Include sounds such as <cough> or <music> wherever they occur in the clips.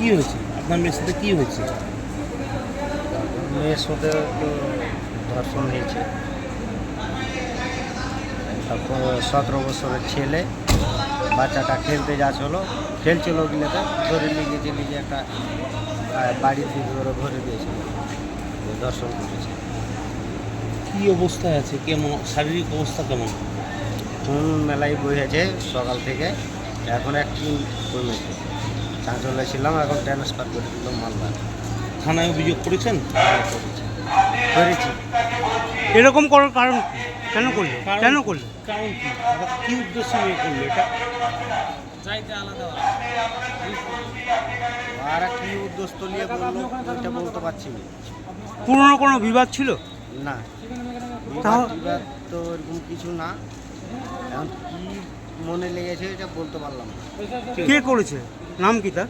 কি হয়েছে? আপনার মেয়ের সাথে কি হয়েছে? মেয়ের সাথে তো ধর্ষণ হয়েছে। তারপর সতেরো বছরের ছেলে বাচ্চাটা খেলতে যাচ্ছিল। খেলছিল গিলেতে ধরে নিয়ে গেছে নিজে একটা দিকে ধরে ভরে দিয়েছিল। দিয়ে ধর্ষণ করেছে। কি অবস্থায় আছে? কেমন? শারীরিক অবস্থা কেমন? খুন মেলায় বইয়েছে সকাল থেকে। এখন একটু কমেছে চাঁচলে ছিলাম এখন ট্রান্সফার করে দিলাম মালদা থানায় অভিযোগ করেছেন? করেছি। করেছি। এরকম করার কারণ কেন করল? কেন করল? কারণ কি? এটা কি উদ্দেশ্য নিয়ে করল? এটা আর কি উদ্দেশ্য নিয়ে বলল ওইটা বলতে পারছি না। পুরনো কোনো বিবাদ ছিল? না। বিবাদ তো এরকম কিছু না। এখন কি মনে লেগেছে এটা বলতে পারলাম না। কে করেছে? নাম কি তার?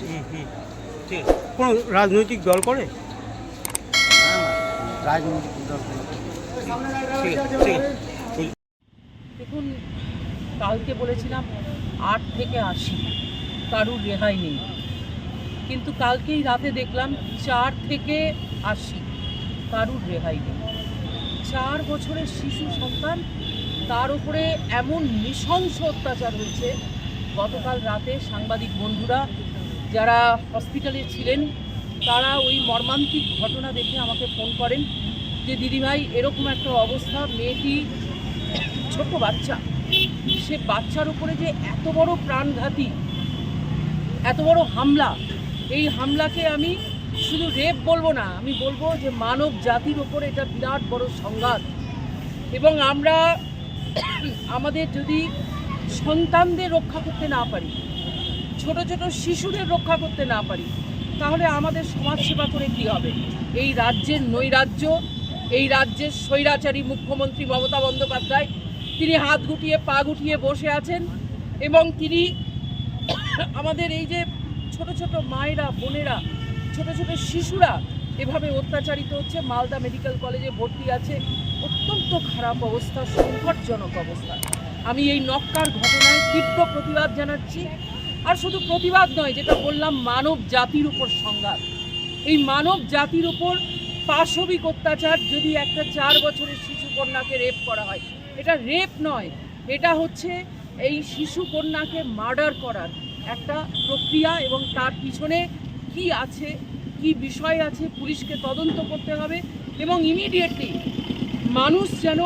হুম, হুম, ঠিক আছে কোনো রাজনৈতিক দল করে? না না রাজনৈতিক দল কোনো কিছু না। ঠিক আছে ঠিক আছে দেখুন কালকে বলেছিলাম আট থেকে আশি কারুর রেহাই নেই। কিন্তু কালকেই রাতে দেখলাম চার থেকে আশি কারুর রেহাই নেই। চার বছরের শিশু সন্তান, তার উপরে এমন নৃশংস অত্যাচার হয়েছে। গতকাল রাতে সাংবাদিক বন্ধুরা যারা হসপিটালে ছিলেন, তারা ওই মর্মান্তিক ঘটনা দেখে আমাকে ফোন করেন যে, দিদিভাই, এরকম একটা অবস্থা, মেয়েটি ছোট্ট বাচ্চা। সে বাচ্চার উপরে যে এত বড় প্রাণঘাতী, এত বড় হামলা, এই হামলাকে আমি শুধু রেপ বলব না, আমি বলব যে মানব জাতির ওপরে এটা বিরাট বড় সংঘাত। এবং আমরা <coughs> আমাদের যদি সন্তানদের রক্ষা করতে না পারি, ছোট ছোট শিশুদের রক্ষা করতে না পারি, তাহলে আমাদের সমাজসেবা করে কী হবে? এই রাজ্যের নৈরাজ্য, এই রাজ্যের স্বৈরাচারী মুখ্যমন্ত্রী মমতা বন্দ্যোপাধ্যায়, তিনি হাত গুটিয়ে, পা গুটিয়ে বসে আছেন এবং তিনি <coughs> আমাদের এই যে ছোট ছোট মায়েরা, বোনেরা ছোট ছোট শিশুরা এভাবে অত্যাচারিত হচ্ছে। মালদা মেডিকেল কলেজে ভর্তি আছে। অত্যন্ত খারাপ অবস্থা, সংকটজনক অবস্থা। আমি এই নক্কার ঘটনায় তীব্র প্রতিবাদ জানাচ্ছি। আর শুধু প্রতিবাদ নয়, যেটা বললাম, মানব জাতির উপর সংঘাত। এই মানব জাতির উপর পাশবিক অত্যাচার যদি একটা চার বছরের শিশু কন্যাকে রেপ করা হয়, এটা রেপ নয়, এটা হচ্ছে এই শিশু কন্যাকে মার্ডার করার একটা প্রক্রিয়া এবং তার পিছনে কি আছে, কি বিষয় আছে, পুলিশকে তদন্ত করতে হবে এবং ইমিডিয়েটলি মানুষ যেন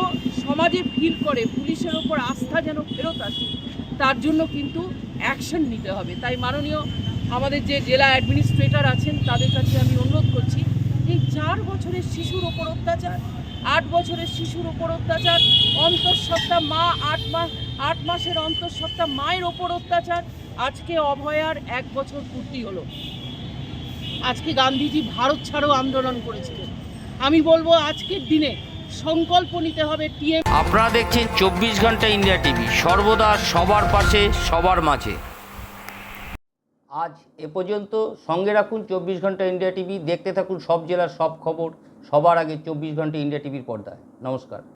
সমাজে ফিল করে, পুলিশের ওপর আস্থা যেন ফেরত আসে, তার জন্য কিন্তু অ্যাকশন নিতে হবে। তাই মাননীয় আমাদের যে জেলা অ্যাডমিনিস্ট্রেটর আছেন, তাদের কাছে আমি অনুরোধ করছি, এই চার বছরের শিশুর ওপর অত্যাচার, আট বছরের শিশুর ওপর অত্যাচার, অন্তঃসত্ত্বা মা আট মাস আট মাসের অন্তঃসত্ত্বা মায়ের ওপর অত্যাচার, আজকে অভয়ার এক বছর পূর্তি হলো। আজকে গান্ধীজি ভারত ছাড়ো আন্দোলন করেছিলেন। আমি বলব আজকের দিনে সংকল্প নিতে হবে টিএম আপনারা দেখছেন চব্বিশ ঘণ্টা ইন্ডিয়া টিভি। সর্বদা সবার পাশে সবার মাঝে। আজ এ পর্যন্ত সঙ্গে রাখুন চব্বিশ ঘণ্টা ইন্ডিয়া টিভি। দেখতে থাকুন সব জেলার সব খবর। সবার আগে চব্বিশ ঘণ্টা ইন্ডিয়া টিভির পর্দায়। নমস্কার।